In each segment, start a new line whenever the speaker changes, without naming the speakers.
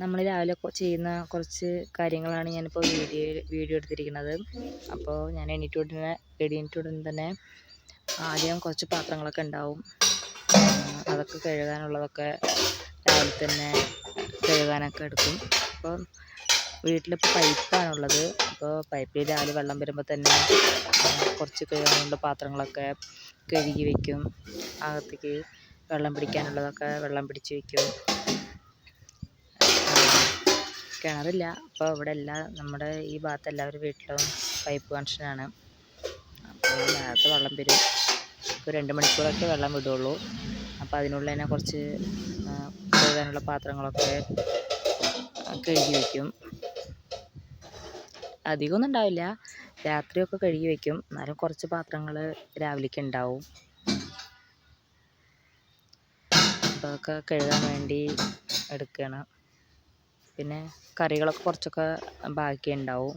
നമ്മൾ രാവിലെ ചെയ്യുന്ന കുറച്ച് കാര്യങ്ങളാണ് ഞാനിപ്പോൾ വീഡിയോയിൽ വീഡിയോ എടുത്തിരിക്കുന്നത്. അപ്പോൾ ഞാൻ എണീറ്റ ഉടനെ എണീറ്റ ഉടനെ തന്നെ ആദ്യം കുറച്ച് പാത്രങ്ങളൊക്കെ ഉണ്ടാവും. അതൊക്കെ കഴുകാനുള്ളതൊക്കെ രാവിലെ തന്നെ കഴുകാനൊക്കെ എടുക്കും. അപ്പോൾ വീട്ടിലിപ്പോൾ പൈപ്പാണുള്ളത്. അപ്പോൾ പൈപ്പിൽ രാവിലെ വെള്ളം വരുമ്പോൾ തന്നെ കുറച്ച് കഴുകാനുള്ള പാത്രങ്ങളൊക്കെ കഴുകി വയ്ക്കും അകത്തേക്ക് വെള്ളം പിടിക്കാനുള്ളതൊക്കെ വെള്ളം പിടിച്ച് വയ്ക്കും കിണറില്ല അപ്പോൾ ഇവിടെ എല്ലാ നമ്മുടെ ഈ ഭാഗത്ത് എല്ലാവരും വീട്ടിലും പൈപ്പ് കണക്ഷനാണ് അപ്പോൾ നേരത്തെ വെള്ളം വരും. ഇപ്പോൾ രണ്ട് മണിക്കൂറൊക്കെ വെള്ളം വിടുള്ളൂ. അപ്പോൾ അതിനുള്ളിൽ തന്നെ കുറച്ച് കഴുകാനുള്ള പാത്രങ്ങളൊക്കെ കഴുകി വയ്ക്കും അധികമൊന്നും ഉണ്ടാവില്ല. രാത്രിയൊക്കെ കഴുകി വയ്ക്കും എന്നാലും കുറച്ച് പാത്രങ്ങൾ രാവിലേക്ക് ഉണ്ടാവും. അപ്പോൾ അതൊക്കെ കഴുകാൻ വേണ്ടി എടുക്കുകയാണ് പിന്നെ കറികളൊക്കെ കുറച്ചൊക്കെ ബാക്കി ഉണ്ടാവും.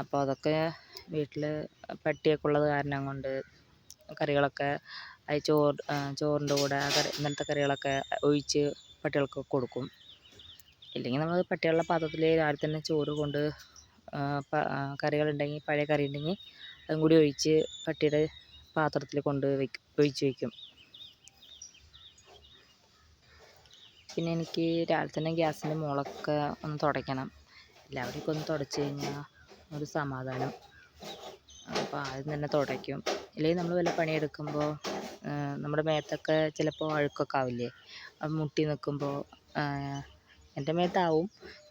അപ്പോൾ അതൊക്കെ വീട്ടിൽ പട്ടിയൊക്കെ ഉള്ളത് കാരണം കൊണ്ട് കറികളൊക്കെ അത് ചോറ് ചോറിന്റെ കൂടെ കറി ഇങ്ങനത്തെ കറികളൊക്കെ ഒഴിച്ച് പട്ടികൾക്ക് കൊടുക്കും. ഇല്ലെങ്കിൽ നമ്മൾ പട്ടികളുടെ പാത്രത്തിൽ രാവിലെ തന്നെ ചോറ് കൊണ്ട് കറികൾ ഉണ്ടെങ്കിൽ പഴയ കറി ഉണ്ടെങ്കിൽ അതും കൂടി ഒഴിച്ച് പട്ടിയുടെ പാത്രത്തിൽ കൊണ്ട് വയ്ക്കും ഒഴിച്ച് വയ്ക്കും പിന്നെ എനിക്ക് രാവിലെ തന്നെ ഗ്യാസിന്റെ മുകളൊക്കെ ഒന്ന് തുടയ്ക്കണം. എല്ലാവരും ഒന്ന് തുടച്ച് കഴിഞ്ഞാൽ ഒരു സമാധാനം. അപ്പോൾ ആദ്യം തന്നെ തുടയ്ക്കും. ഇല്ലെങ്കിൽ നമ്മൾ വല്ല പണിയെടുക്കുമ്പോൾ നമ്മുടെ മേത്തൊക്കെ ചിലപ്പോൾ അഴുക്കൊക്കെ ആവില്ലേ? മുട്ടി നിൽക്കുമ്പോൾ എന്റെ മേത്താവും.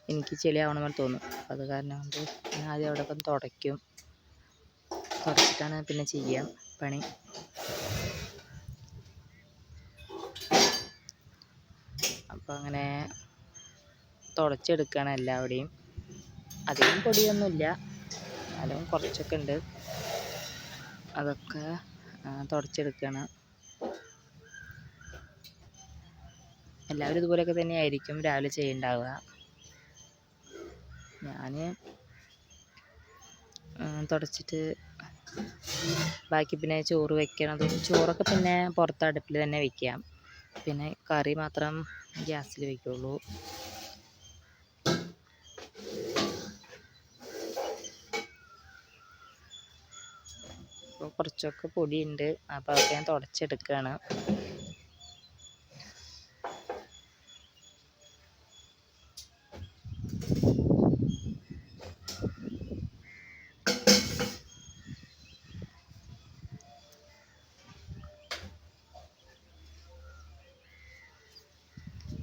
എനിക്ക് ചെളിയാവണമെന്ന് തോന്നും. അത് കാരണം കൊണ്ട് ഞാൻ ആദ്യം അവിടെയൊക്കെ ഒന്ന് തുടയ്ക്കും. തുടച്ചിട്ടാണ് പിന്നെ ചെയ്യാം പണി. അപ്പോൾ അങ്ങനെ തുടച്ചെടുക്കുകയാണ് എല്ലാവിടെയും. അധികം പൊടിയൊന്നുമില്ല. എന്നാലും കുറച്ചൊക്കെ ഉണ്ട്. അതൊക്കെ തുടച്ചെടുക്കുകയാണ് എല്ലാവരും ഇതുപോലെയൊക്കെ തന്നെയായിരിക്കും രാവിലെ ചെയ്യുന്നുണ്ടാവുക ഞാൻ തുടച്ചിട്ട് ബാക്കി പിന്നെ ചോറ് വെക്കണതും ചോറൊക്കെ പിന്നെ പുറത്ത് അടുപ്പിൽ തന്നെ വെക്കാം. പിന്നെ കറി മാത്രം ഗ്യാസിൽ അപ്പോൾ കുറച്ചൊക്കെ പൊടിയുണ്ട്. അപ്പോൾ അതൊക്കെ ഞാൻ തുടച്ചെടുക്കുകയാണ്.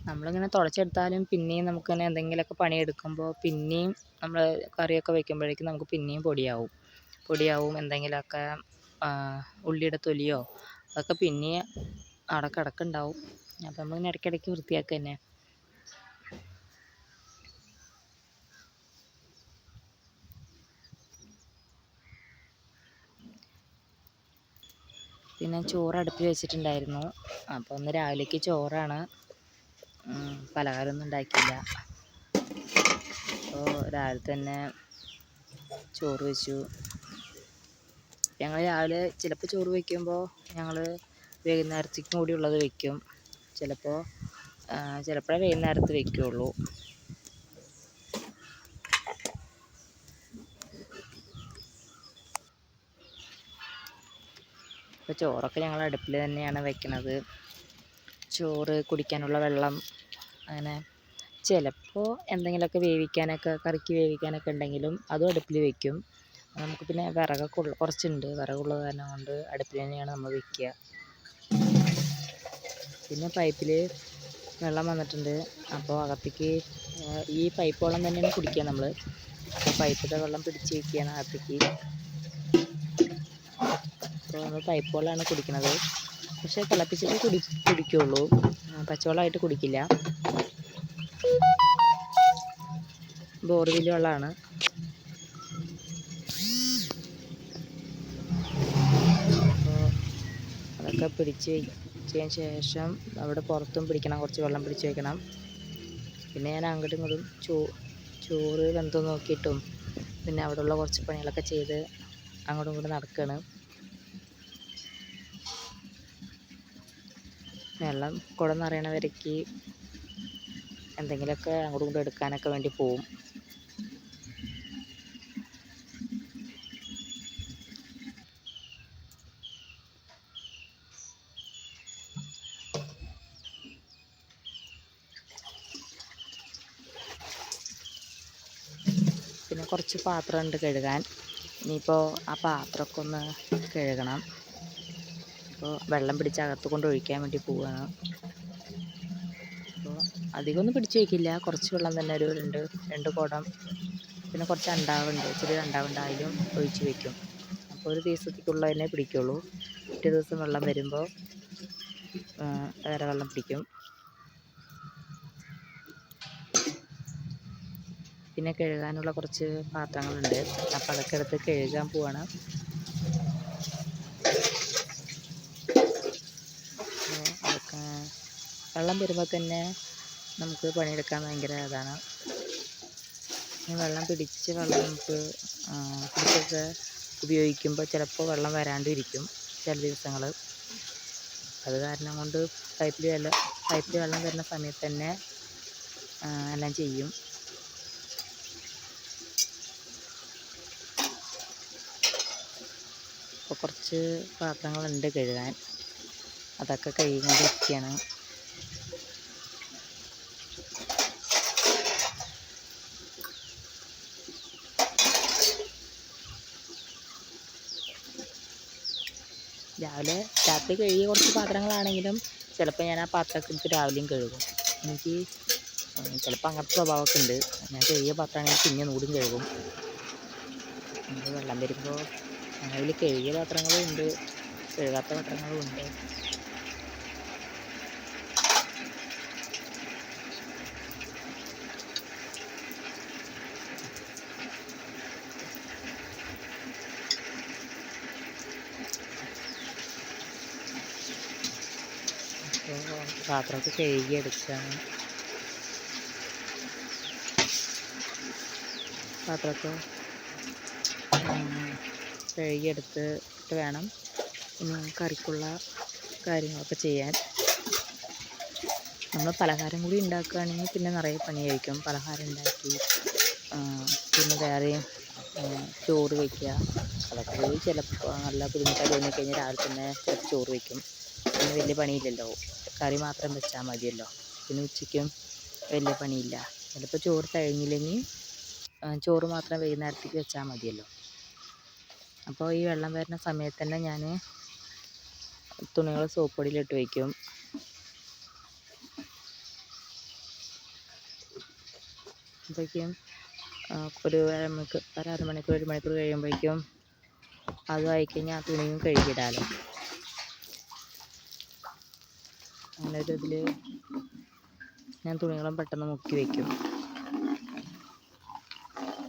നമ്മളിങ്ങനെ തുടച്ചെടുത്താലും പിന്നെയും നമുക്കിങ്ങനെ എന്തെങ്കിലുമൊക്കെ പണിയെടുക്കുമ്പോൾ പിന്നെയും നമ്മൾ കറിയൊക്കെ വെക്കുമ്പോഴേക്കും നമുക്ക് പിന്നെയും പൊടിയാവും. പൊടിയാവും എന്തെങ്കിലുമൊക്കെ ഒക്കെ ഉള്ളിയുടെ തൊലിയോ അതൊക്കെ പിന്നെയും അവിടെ കിടക്കുന്നുണ്ടാവും അപ്പോൾ നമ്മളിങ്ങനെ ഇടയ്ക്കിടയ്ക്ക് വൃത്തിയാക്കുക തന്നെ. പിന്നെ ചോറ് അടുപ്പിൽ വെച്ചിട്ടുണ്ടായിരുന്നു. അപ്പോൾ ഒന്ന് രാവിലേക്ക് ചോറാണ്. പലഹാരമൊന്നും ഉണ്ടാക്കിയില്ല അപ്പോൾ രാവിലെ തന്നെ ചോറ് വെച്ചു. ഞങ്ങൾ രാവിലെ ചിലപ്പോൾ ചോറ് വയ്ക്കുമ്പോൾ ഞങ്ങൾ വൈകുന്നേരത്തേക്കും കൂടി ഉള്ളത് വെക്കും. ചിലപ്പോൾ ചിലപ്പോഴേ വൈകുന്നേരത്ത് വെക്കുകയുള്ളൂ അപ്പോൾ ചോറൊക്കെ ഞങ്ങൾ അടുപ്പിൽ തന്നെയാണ് വെക്കണത്. ചോറ് കുടിക്കാനുള്ള വെള്ളം അങ്ങനെ. ചിലപ്പോൾ എന്തെങ്കിലുമൊക്കെ വേവിക്കാനൊക്കെ കറിക്ക് വേവിക്കാനൊക്കെ ഉണ്ടെങ്കിലും അതും അടുപ്പിൽ വയ്ക്കും നമുക്ക് പിന്നെ വിറകൊക്കെ ഉള്ള കുറച്ചുണ്ട്. വിറകുള്ളത് കാരണം കൊണ്ട് അടുപ്പിൽ തന്നെയാണ് നമ്മൾ വയ്ക്കുക പിന്നെ പൈപ്പിൽ വെള്ളം വന്നിട്ടുണ്ട്. അപ്പോൾ അകത്തേക്ക് ഈ പൈപ്പ് വെള്ളം തന്നെയാണ് കുടിക്കുക നമ്മൾ പൈപ്പിലെ വെള്ളം പിടിച്ച് വയ്ക്കുകയാണ് അകത്തേക്ക്. അപ്പോൾ നമ്മൾ പൈപ്പ് വെള്ളമാണ് കുടിക്കുന്നത് പക്ഷേ തിളപ്പിച്ചിട്ട് കുടി കുടിക്കുള്ളൂ. പച്ചവെള്ളമായിട്ട് കുടിക്കില്ല. ബോർവെൽ വെള്ളമാണ്. അതൊക്കെ പിടിച്ച് വെച്ചതിന് ശേഷം അവിടെ പുറത്തും പിടിക്കണം കുറച്ച് വെള്ളം പിടിച്ച് വെക്കണം. പിന്നെ ഞാൻ അങ്ങോട്ടും ഇങ്ങോട്ടും ചോ ചോറ് വെന്തോ നോക്കിയിട്ടും പിന്നെ അവിടെയുള്ള കുറച്ച് പണികളൊക്കെ ചെയ്ത് അങ്ങോട്ടും ഇങ്ങോട്ടും നടക്കുകയാണ് വെള്ളം കുടം നിറയണവരേക്ക് എന്തെങ്കിലുമൊക്കെ അങ്ങോട്ടും ഇങ്ങോട്ടും എടുക്കാനൊക്കെ വേണ്ടി പോവും. പിന്നെ കുറച്ച് പാത്രമുണ്ട് കഴുകാൻ. ഇനിയിപ്പോൾ ആ പാത്രമൊക്കെ ഒന്ന് കഴുകണം. അപ്പോൾ വെള്ളം പിടിച്ച് അകത്ത് കൊണ്ട് ഒഴിക്കാൻ വേണ്ടി പോവുകയാണ് അപ്പോൾ അധികമൊന്നും പിടിച്ച് വയ്ക്കില്ല കുറച്ച് വെള്ളം തന്നെ ഒരു രണ്ട് രണ്ട് കുടം പിന്നെ കുറച്ച് അണ്ടാവുണ്ട്. ചെറിയ അണ്ടാവുണ്ട്. അതിലും ഒഴിച്ച് വയ്ക്കും അപ്പോൾ ഒരു ദിവസത്തേക്കുള്ളതിനെ പിടിക്കുള്ളൂ. പിറ്റേ ദിവസം വെള്ളം വരുമ്പോൾ വേറെ വെള്ളം പിടിക്കും. പിന്നെ കഴുകാനുള്ള കുറച്ച് പാത്രങ്ങളുണ്ട്. അപ്പോൾ അതൊക്കെ എടുത്ത് കഴുകാൻ പോവാണ് അപ്പോൾ അതൊക്കെ വെള്ളം വരുമ്പോൾ തന്നെ നമുക്ക് പണിയെടുക്കാൻ ഭയങ്കര ഇതാണ്. ഈ വെള്ളം പിടിച്ച് വെള്ളം നമുക്ക് പിടിച്ചൊക്കെ ഉപയോഗിക്കുമ്പോൾ ചിലപ്പോൾ വെള്ളം വരാണ്ടിരിക്കും ചില ദിവസങ്ങൾ അത് കാരണം കൊണ്ട് പൈപ്പിൽ വെള്ളം പൈപ്പിൽ വെള്ളം വരുന്ന സമയത്ത് തന്നെ എല്ലാം ചെയ്യും. അപ്പോൾ കുറച്ച് പാത്രങ്ങളുണ്ട് കഴുകാൻ. അതൊക്കെ കഴുകിക്കൊണ്ടിരിക്കുകയാണ് രാവിലെ രാത്രി കഴുകിയ കുറച്ച് പാത്രങ്ങളാണെങ്കിലും ചിലപ്പോൾ ഞാൻ ആ പാത്രമൊക്കെ എടുത്ത് രാവിലെയും കഴുകും. എനിക്ക് ചിലപ്പോൾ അങ്ങനത്തെ സ്വഭാവമൊക്കെ ഉണ്ട്. ഞാൻ കഴുകിയ പാത്രമാണെങ്കിൽ പിന്നെ നൂടും കഴുകും. വെള്ളം വരുമ്പോൾ അതിൽ കഴുകിയ പാത്രങ്ങളും ഉണ്ട് കഴുകാത്ത പാത്രങ്ങളും ഉണ്ട്. അപ്പോൾ കഴുകി എടുക്കുകയാണ്. പാത്രമൊക്കെ കഴുകിയെടുത്തിട്ട് വേണം കറിക്കുള്ള കാര്യങ്ങളൊക്കെ ചെയ്യാൻ. നമ്മൾ പലഹാരം കൂടി ഉണ്ടാക്കുകയാണെങ്കിൽ പിന്നെ നിറയെ പണിയായിരിക്കും പലഹാരം ഉണ്ടാക്കി പിന്നെ വേറെയും ചോറ് വയ്ക്കുക അതൊക്കെ ചിലപ്പോൾ നല്ല ബുദ്ധിമുട്ടായി തോന്നിക്കഴിഞ്ഞാൽ രാവിലെ തന്നെ ചോറ് വയ്ക്കും പിന്നെ വലിയ പണിയില്ലല്ലോ. കറി മാത്രം വെച്ചാൽ മതിയല്ലോ. പിന്നെ ഉച്ചയ്ക്കും വലിയ പണിയില്ല. ചിലപ്പോൾ ചോറ് തഴഞ്ഞില്ലെങ്കിൽ ചോറ് മാത്രം വൈകുന്നേരത്തേക്ക് വെച്ചാൽ മതിയല്ലോ. അപ്പോൾ ഈ വെള്ളം വരുന്ന സമയത്ത് തന്നെ ഞാൻ തുണികൾ സോപ്പൊടിയിലിട്ട് വയ്ക്കും അപ്പോഴേക്കും ഒരു അരമണിക്കൂർ ഒരു അരമണിക്കൂർ ഒരു മണിക്കൂർ കഴിയുമ്പോഴേക്കും അതും ആയിക്കഴിഞ്ഞാൽ ആ തുണിയും കഴുകിയിടാമല്ലോ അങ്ങനെ ഒരു ഞാൻ തുണികളും പെട്ടെന്ന് മുക്കി വയ്ക്കും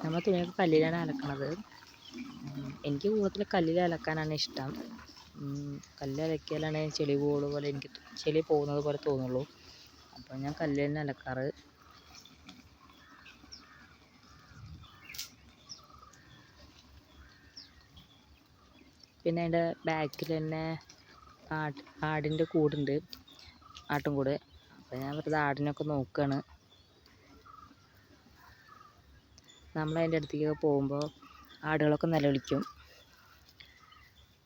നമ്മൾ തുണിയൊക്കെ കല്ലിലാണ് അലക്കണത്. എനിക്ക് കൂടുതൽ കല്ലിൽ അലക്കാനാണ് ഇഷ്ടം. കല്ലിൽ അലക്കിയാലാണ് ചെളി പോകുന്ന പോലെ എനിക്ക് ചെളി പോകുന്നത് പോലെ തോന്നുള്ളൂ. അപ്പോൾ ഞാൻ കല്ലിൽ തന്നെ അലക്കാറ്. പിന്നെ അതിന്റെ ബാക്കിൽ തന്നെ ആട് ആടിന്റെ കൂടുണ്ട്. ആട്ടും കൂടെ. അപ്പോൾ ഞാൻ വെറുതെ ആടിനൊക്കെ നോക്കുകയാണ് നമ്മൾ അതിന്റെ അടുത്തേക്ക് പോകുമ്പോൾ ആടുകളൊക്കെ നിലവിളിക്കും.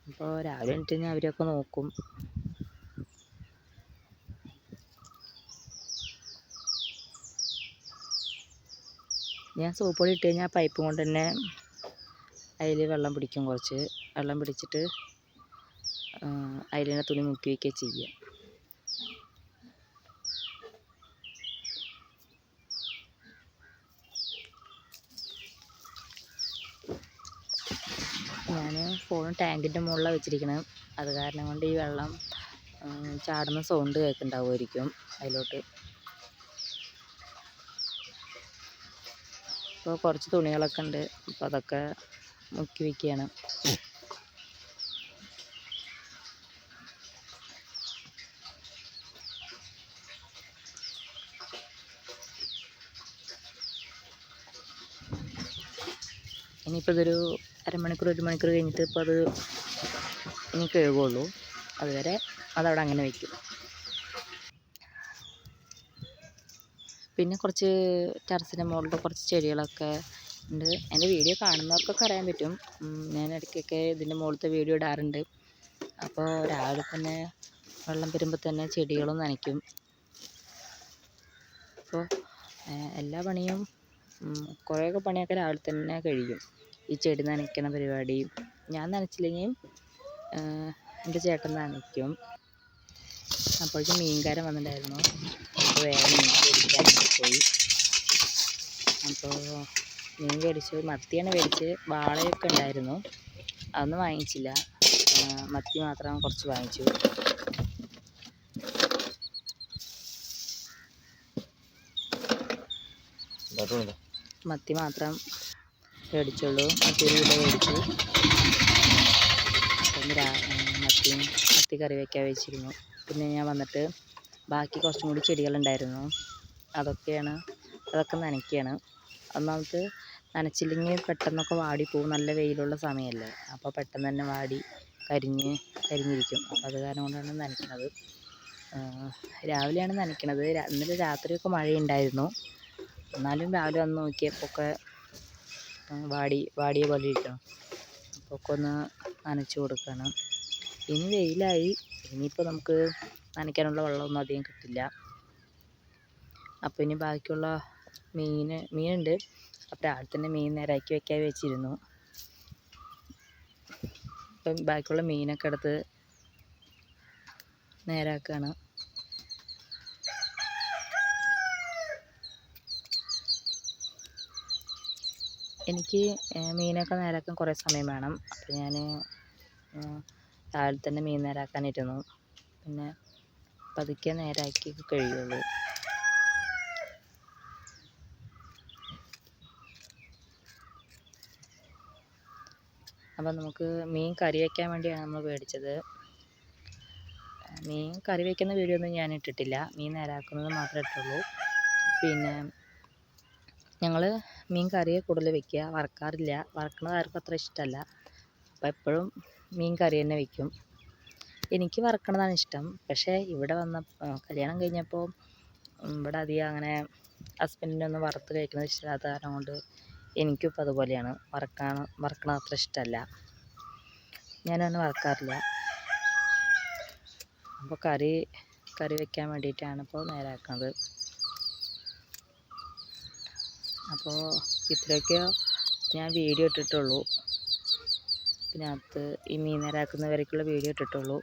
അപ്പോൾ രാവിലെ എണീറ്റ് ഞാൻ അവരെയൊക്കെ നോക്കും. ഞാൻ സോപ്പ് പൊടി ഇട്ട് കഴിഞ്ഞാൽ പൈപ്പ് കൊണ്ട് തന്നെ അതിൽ വെള്ളം പിടിക്കും കുറച്ച്. വെള്ളം പിടിച്ചിട്ട് അതിൽ തന്നെ തുണി മുക്കി വയ്ക്കുക ചെയ്യുക ഞാൻ ഫോൺ ടാങ്കിന്റെ മുകളിലാണ് വെച്ചിരിക്കുന്നത് അത് കാരണം കൊണ്ട് ഈ വെള്ളം ചാടുന്ന സൗണ്ട് കേൾക്കുന്നുണ്ടാവുമായിരിക്കും അതിലോട്ട്. ഇപ്പോൾ കുറച്ച് തുണികളൊക്കെ ഉണ്ട്. അപ്പോൾ അതൊക്കെ മുക്കി വയ്ക്കുകയാണ് ഇനിയിപ്പോൾ ഇതൊരു അരമണിക്കൂർ ഒരു മണിക്കൂർ കഴിഞ്ഞിട്ട് ഇപ്പോൾ അത് ഇനി കഴുകുള്ളൂ. അതുവരെ അതവിടെ അങ്ങനെ വയ്ക്കും. പിന്നെ കുറച്ച് ടെറസിന്റെ മുകളിൽ കുറച്ച് ചെടികളൊക്കെ ഉണ്ട്. എന്റെ വീഡിയോ കാണുന്നവർക്കൊക്കെ അറിയാൻ പറ്റും. ഞാൻ ഇടയ്ക്കൊക്കെ ഇതിന്റെ മുകളിലത്തെ വീഡിയോ ഇടാറുണ്ട്. അപ്പോൾ രാവിലെ തന്നെ വെള്ളം വരുമ്പോൾ തന്നെ ചെടികളും നനയ്ക്കും. അപ്പോൾ എല്ലാ പണിയും കുറേയൊക്കെ പണിയൊക്കെ രാവിലെ തന്നെ കഴിയും. ഈ ചെടി നനയ്ക്കണ പരിപാടി ഞാൻ നനച്ചില്ലെങ്കിൽ എന്റെ ചേട്ടൻ നനയ്ക്കും. അപ്പോഴേക്കും മീൻകാരൻ വന്നിട്ടുണ്ടായിരുന്നു. അപ്പോൾ വേറെ മീൻ മേടിക്കാൻ പോയി. അപ്പോൾ മീൻ മേടിച്ചു മത്തിയാണ് മേടിച്ച് വാളയൊക്കെ ഉണ്ടായിരുന്നു. അതൊന്നും വാങ്ങിച്ചില്ല. മത്തി മാത്രം കുറച്ച് വാങ്ങിച്ചു. മത്തി മാത്രം മേടിച്ചുള്ളൂ. മറ്റൊരു കിലോ മേടിച്ചു. മത്തിയും മത്തി കറി വയ്ക്കാൻ വെച്ചിരുന്നു. പിന്നെ ഞാൻ വന്നിട്ട് ബാക്കി കുറച്ചും കൂടി ചെടികളുണ്ടായിരുന്നു. അതൊക്കെയാണ് അതൊക്കെ നനയ്ക്കുകയാണ്. ഒന്നാമത് നനച്ചില്ലെങ്കിൽ പെട്ടെന്നൊക്കെ വാടിപ്പോവും. നല്ല വെയിലുള്ള സമയമല്ലേ. അപ്പോൾ പെട്ടെന്ന് തന്നെ വാടി കരിഞ്ഞ് കരിഞ്ഞിരിക്കും. അപ്പോൾ അത് കാരണം കൊണ്ടാണ് നനയ്ക്കുന്നത് ആ, രാവിലെയാണ് നനയ്ക്കണത്. ഇന്നലെ രാത്രിയൊക്കെ മഴയുണ്ടായിരുന്നു. എന്നാലും രാവിലെ വന്ന് നോക്കിയപ്പോൾ ഒക്കെ വാടി വാടിയ പോലെ ഇരിക്കണം. അപ്പോൾ ഒന്ന് നനച്ച് കൊടുക്കണം. ഇനി വെയിലായി. ഇനിയിപ്പോൾ നമുക്ക് നനയ്ക്കാനുള്ള വെള്ളമൊന്നും അധികം കിട്ടില്ല. അപ്പോൾ ഇനി ബാക്കിയുള്ള മീൻ മീനുണ്ട്. അപ്പോൾ രാവിലെ തന്നെ മീൻ നേരാക്കി വെക്കാൻ വെച്ചിരുന്നു. അപ്പം ബാക്കിയുള്ള മീനൊക്കെ എടുത്ത് നേരാക്കുകയാണ് എനിക്ക് മീനൊക്കെ നേരാക്കാൻ കുറേ സമയം വേണം. അപ്പോൾ ഞാൻ രാവിലെ തന്നെ മീൻ നേരാക്കാനിരുന്നു. പിന്നെ പതുക്കെ നേരാക്കി കഴിയുള്ളൂ. അപ്പം നമുക്ക് മീൻ കറി വയ്ക്കാൻ വേണ്ടിയാണ് നമ്മൾ മേടിച്ചത്. മീൻ കറി വയ്ക്കുന്ന വീഡിയോ ഒന്നും ഞാൻ ഇട്ടിട്ടില്ല. മീൻ നേരാക്കുന്നത് മാത്രമേ ഇട്ടുള്ളൂ. പിന്നെ ഞങ്ങൾ മീൻ കറിയെ കൂടുതൽ വെക്കുക. വറക്കാറില്ല. വറക്കണത് ആർക്കും അത്ര ഇഷ്ടമല്ല. അപ്പോൾ എപ്പോഴും മീൻ കറി തന്നെ വെക്കും. എനിക്ക് വറക്കണതാണ് ഇഷ്ടം. പക്ഷേ ഇവിടെ വന്ന കല്യാണം കഴിഞ്ഞപ്പോൾ ഇവിടെ അധികം അങ്ങനെ ഹസ്ബൻഡിനൊന്നും വറുത്ത് കഴിക്കുന്നത് ഇഷ്ടമില്ലാത്ത കാരണം കൊണ്ട് എനിക്കും ഇപ്പോൾ അതുപോലെയാണ്. വറക്കാൻ വറക്കണത് അത്ര ഇഷ്ടമല്ല. ഞാനൊന്നും വറക്കാറില്ല. അപ്പോൾ കറി കറി വെക്കാൻ വേണ്ടിയിട്ടാണ് ഇപ്പോൾ നേരാക്കുന്നത് അപ്പോൾ ഇത്രയൊക്കെ ഞാൻ വീഡിയോ ഇട്ടിട്ടുള്ളൂ. ഇതിനകത്ത് ഈ മീൻ നേരാക്കുന്നവരേക്കുള്ള വീഡിയോ ഇട്ടിട്ടുള്ളൂ.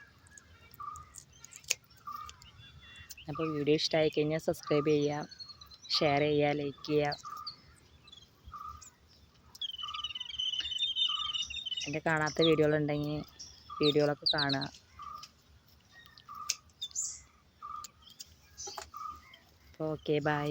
അപ്പോൾ വീഡിയോ ഇഷ്ടമായി കഴിഞ്ഞാൽ സബ്സ്ക്രൈബ് ചെയ്യുക ഷെയർ ചെയ്യുക ലൈക്ക് ചെയ്യുക എന്റെ കാണാത്ത വീഡിയോകളുണ്ടെങ്കിൽ വീഡിയോകളൊക്കെ കാണുക. അപ്പോൾ ഓക്കെ ബൈ